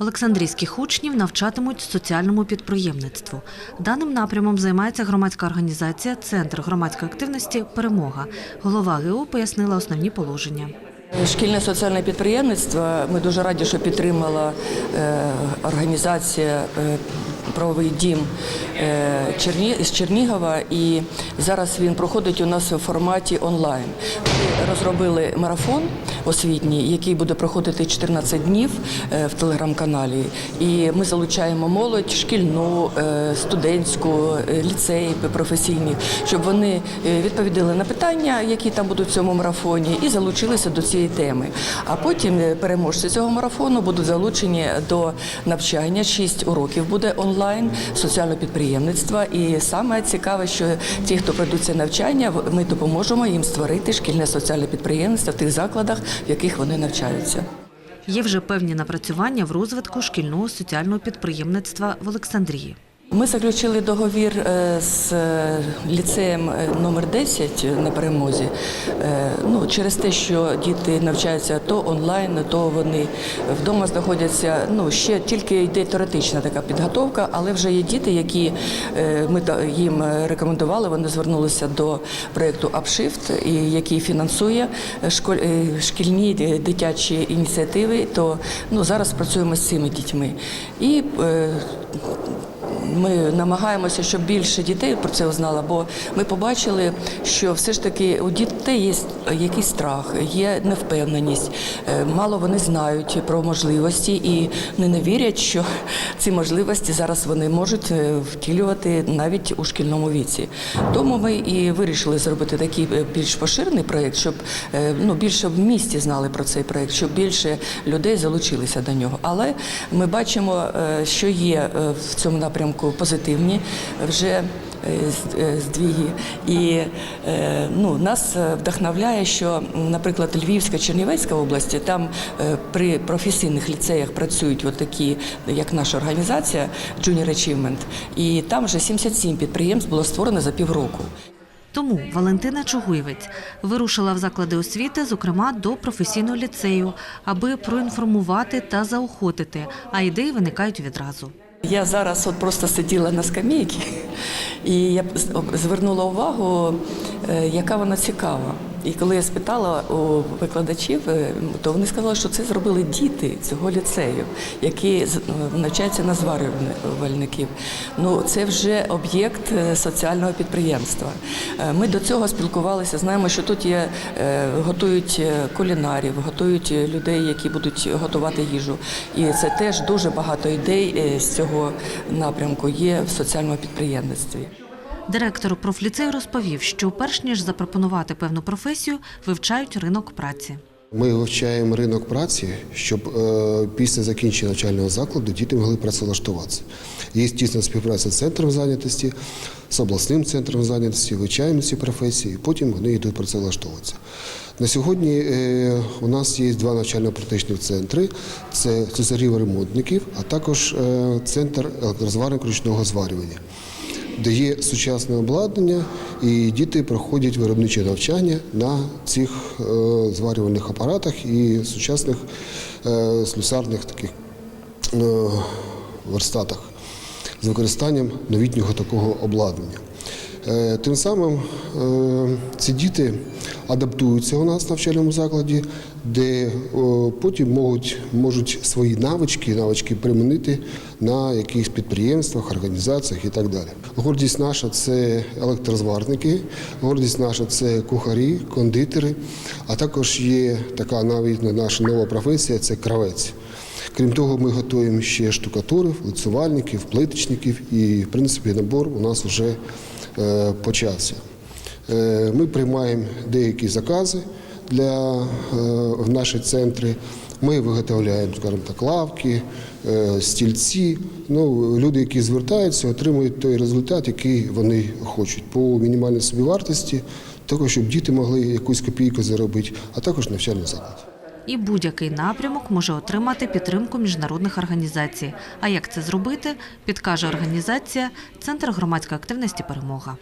Олександрійських учнів навчатимуть соціальному підприємництву. Даним напрямом займається громадська організація Центр громадської активності Перемога. Голова ГУ пояснила основні положення. Шкільне соціальне підприємництво. Ми дуже раді, що підтримала е, організація е, правовий дім е, з Чернігова, і зараз він проходить у нас у форматі онлайн. Ми розробили марафон освітній, який буде проходити 14 днів е, в телеграм-каналі. І ми залучаємо молодь шкільну, е, студентську, ліцеї професійні, щоб вони відповідали на питання, які там будуть в цьому марафоні, і залучилися до цієї теми. А потім переможці цього марафону будуть залучені до навчання. Шість уроків буде онлайн соціального підприємництва. І саме цікаве, що ті, хто пройдуть це навчання, ми допоможемо їм створити шкільне соціальне підприємництво в тих закладах, в яких вони навчаються. Є вже певні напрацювання в розвитку шкільного соціального підприємництва в Олександрії. Ми заключили договір е, з е, ліцеєм е, номер 10 на перемозі. Ну, через те, що діти навчаються то онлайн, то вони вдома знаходяться. Ну, ще тільки йде теоретична така підготовка, але вже є діти, які ми їм рекомендували, вони звернулися до проєкту Upshift, який фінансує шкільні дитячі ініціативи. То ну, зараз працюємо з цими дітьми. І ми намагаємося, щоб більше дітей про це узнало, бо ми побачили, що все ж таки у дітей є якийсь страх, є невпевненість. Е, Мало вони знають про можливості і не, не вірять, що ці можливості зараз вони можуть е, втілювати навіть у шкільному віці. Тому ми і вирішили зробити такий е, більш поширений проєкт, щоб ну, більше в місті знали про цей проєкт, щоб більше людей залучилися до нього. Але ми бачимо, що є в цьому напрямку позитивні вже е, е, здвіги. І е, ну, нас вдохновляє, що, наприклад, Львівська, Чернівецька області, там при професійних ліцеях працюють от такі, як наша організація Junior Achievement, і там вже 77 підприємств було створено за півроку. Тому Валентина Чугуєвець вирушила в заклади освіти, зокрема до професійного ліцею, аби проінформувати та заохотити, а ідеї виникають відразу. Я зараз от просто сиділа на скамейці, і я звернула увагу, е, яка вона цікава. І коли я спитала у викладачів, е, то вони сказали, що це зробили діти цього ліцею, які е, навчаються на зварювальників. Ну це вже об'єкт е, соціального підприємства. Ми до цього спілкувалися. Знаємо, що тут є готують кулінарів, готують людей, які будуть готувати їжу. І це теж дуже багато ідей з цього напрямку є в соціальному підприємництві. Директор профліцею розповів, що перш ніж запропонувати певну професію, вивчають ринок праці. Ми вивчаємо ринок праці, щоб е, після закінчення навчального закладу діти могли працевлаштуватися. Є тісна співпраця з центром зайнятості, з обласним центром зайнятості, вивчаємо ці професії, потім вони йдуть працевлаштовуватися. На сьогодні е, у нас є два навчально-практичні центри: це цезарів ремонтників, а також е, центр електрозварник ручного зварювання де є сучасне обладнання, і діти проходять виробниче навчання на цих е, зварювальних апаратах і сучасних е, слюсарних таких е, верстатах з використанням новітнього такого обладнання. Тим самим ці діти адаптуються у нас в навчальному закладі, де потім можуть, можуть свої навички, навички примінити на якихось підприємствах, організаціях і так далі. Гордість наша це електрозварники, гордість наша це кухарі, кондитери, а також є така навіть наша нова професія це кравець. Крім того, ми готуємо ще штукатурів, лицювальників, плиточників, і в принципі набор у нас вже е, почався. Е, Ми приймаємо деякі закази для е, в наші центри. Ми виготовляємо, скажімо так, лавки, е, стільці. Ну, люди, які звертаються, отримують той результат, який вони хочуть по мінімальній собівартості, також щоб діти могли якусь копійку заробити, а також навчальний заклад. І будь-який напрямок може отримати підтримку міжнародних організацій. А як це зробити, підкаже організація Центр громадської активності Перемога.